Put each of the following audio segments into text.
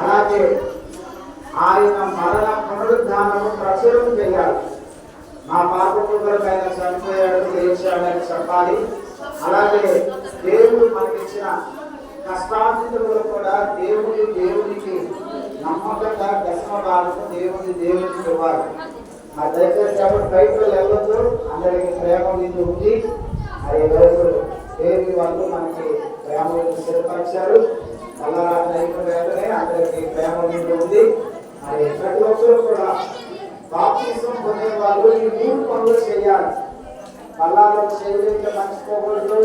అలాగే ఆయన మరణ పునరుద్ధానము ప్రచురం చేయాలి. మా పాప కొరకైన చనిపోయాడు లేచాడని చెప్పాలి. అలాగే దేవుడు మనకిచ్చిన కష్టాంతితులు కూడా దేవుడి దేవునికి నమ్మకంగా దశమ భాగము దేవుడి దేవునికి ఇవ్వాలి. ఆ దయచేసి ఎవరు బయటకు వెళ్ళొద్దు అందరికి ప్రేమ విందు ఉంది. అది రోజు దేవుడి వాళ్ళు మనకి ప్రేమ స్థిరపరిచారు అలా నైపు వేదనే అందరికి ప్రేమ ఉంటుంది అది ప్రతి ఒక్కరు కూడా బాప్తిజం పొందే వాళ్ళు ఈ మూడు పనులు చేయాలి పల్లాలో చేయలేక మర్చిపోకూడదు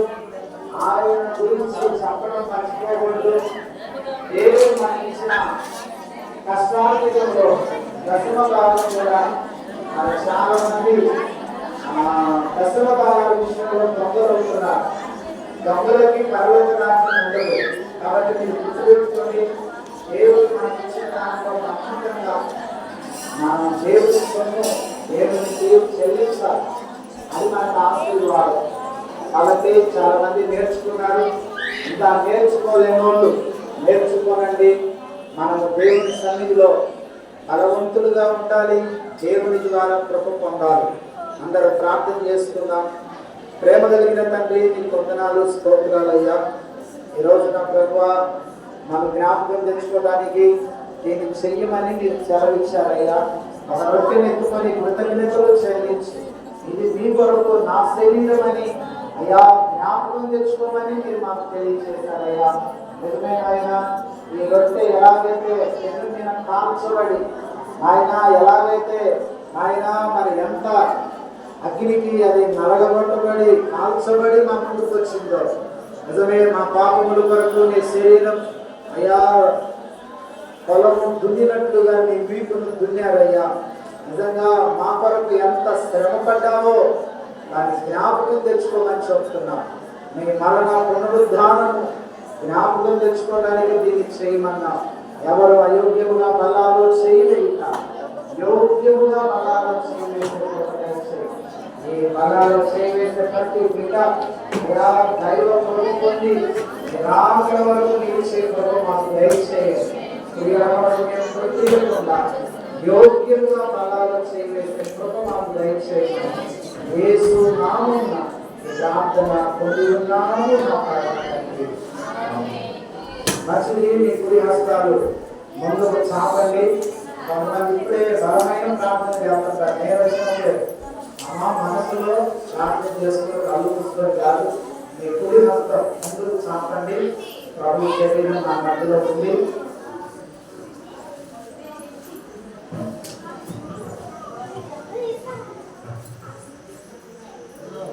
ఆయన గురించి చెప్పడం మర్చిపోకూడదు దేవుడు మనకి ఇచ్చిన కష్టార్జితంలో దశమ భాగం కూడా చాలా మంది దశమ విషయంలో దొంగలు అవుతున్నారు. దొంగలకి పర్వత రాజ్యం ఉండదు కాబట్టి మీరు గుర్తుపెట్టుకొని దేవుడు మనకి ఇచ్చిన దాంట్లో నమ్మకంగా మనం దేవుని సొమ్ము దేవుని దేవుడు చెల్లించాలి అది మనకు ఆశీర్వాదం. కాబట్టి చాలా మంది నేర్చుకున్నారు. ఇంకా నేర్చుకోలేని వాళ్ళు నేర్చుకోనండి. మనము దేవుని సన్నిధిలో బలవంతులుగా ఉండాలి. దేవుని ద్వారా కృప పొందాలి. అందరూ ప్రార్థన చేసుకుందాం. ప్రేమ కలిగిన తండ్రి నీకు వందనాలు స్తోత్రాలు అయ్యా. ఈ రోజున ప్రభు మన జ్ఞాపకం తెచ్చుకోవడానికి నేను చెయ్యమని మీరు సెలవిచ్చారయ్యా. ఒక రొట్టెని ఎత్తుకొని కృతజ్ఞతలు చెల్లించి ఇది మీ కొరకు నా శరీరం అని అయ్యా జ్ఞాపకం తెచ్చుకోమని మీరు మాకు తెలియజేశారయ్యా. నిజమే ఆయన ఈ రొట్టె ఎలాగైతే ఎందుకు మీద కాల్చబడి ఆయన ఎలాగైతే ఆయన మరి ఎంత అగ్నికి అది నలగబట్టబడి కాల్చబడి మా ముందుకు వచ్చిందో నిజమే మా పాపముల కొరకు నీ శరీరం అయ్యా పొలము దున్నినట్లుగా నీ వీపును దున్నారయ్యా. నిజంగా మా కొరకు ఎంత శ్రమ పడ్డావో దాన్ని జ్ఞాపకం తెచ్చుకోమని చెప్తున్నా. మీ మరణ పునరుద్ధానము జ్ఞాపకం తెచ్చుకోవడానికి దీన్ని చేయమన్నా. ఎవరు అయోగ్యముగా బలాలు చేయలేక యోగ్యముగా బలాలు చేయలేకపోతే ఈ బలాలు చేయవేసే ప్రతి బిడ్డ పొంది రాకడ వరకు నీవు చేయడం మాకు దయచేయండి. గుర్తించకుండా యోగ్యంగా ఫలాలు చేయవేసే కృప మాకు దయచేయండి. యేసు నామమున ప్రార్థన పొంది ఉన్నాము మా తండ్రి. ఆమేన్. మంచిది మీ కుడి హస్తాలు ముందుకు చాపండి. కొంతమంది ఇప్పుడే బలమైన ప్రార్థన చేస్తుంటారు. నేను వచ్చినప్పుడే అమ్మ మనసులో ప్రార్థన చేసుకుని కళ్ళు కాదు మీ కుడి హస్తం ముందుకు చాపండి ప్రభు శరీరం నా మధ్యలో ఉంది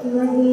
Thank you.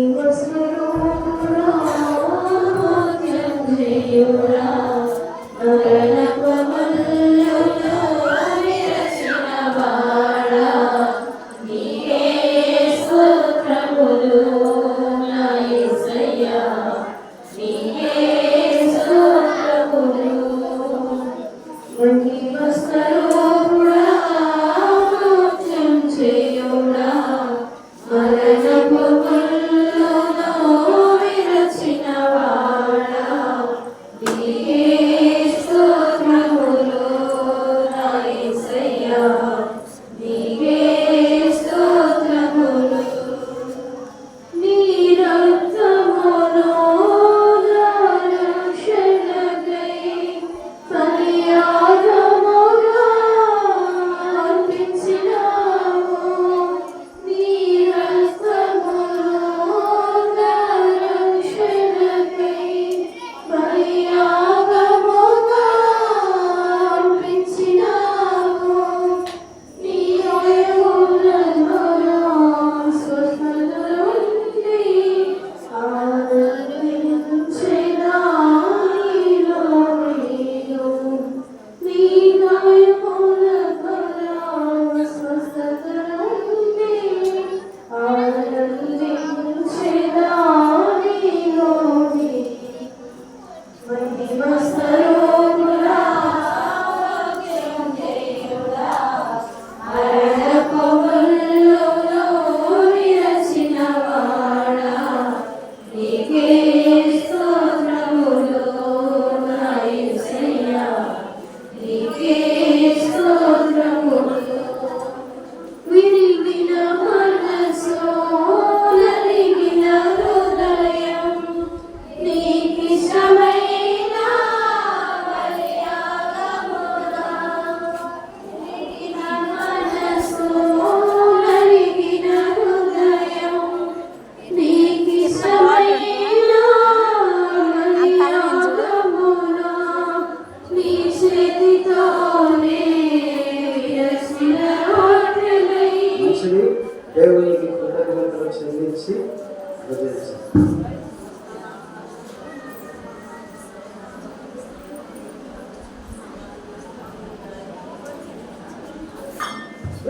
దేవునికి కృతజ్ఞతలు చెల్లించి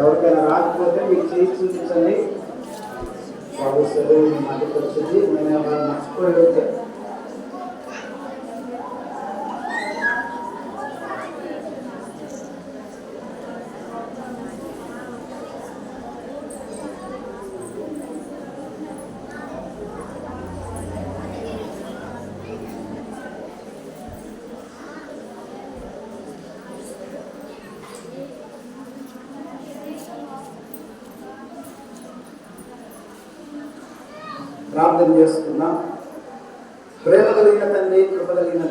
ఎవరికైనా రాకపోతే మీకు చేసి చూపించండి. వాళ్ళు సెలవు మీ వచ్చింది. నేను ఎవరైనా మర్చిపోయి ప్రార్థన చేసుకున్నాం ప్రేమ కలిగిన తండ్రి కృప కలిగిన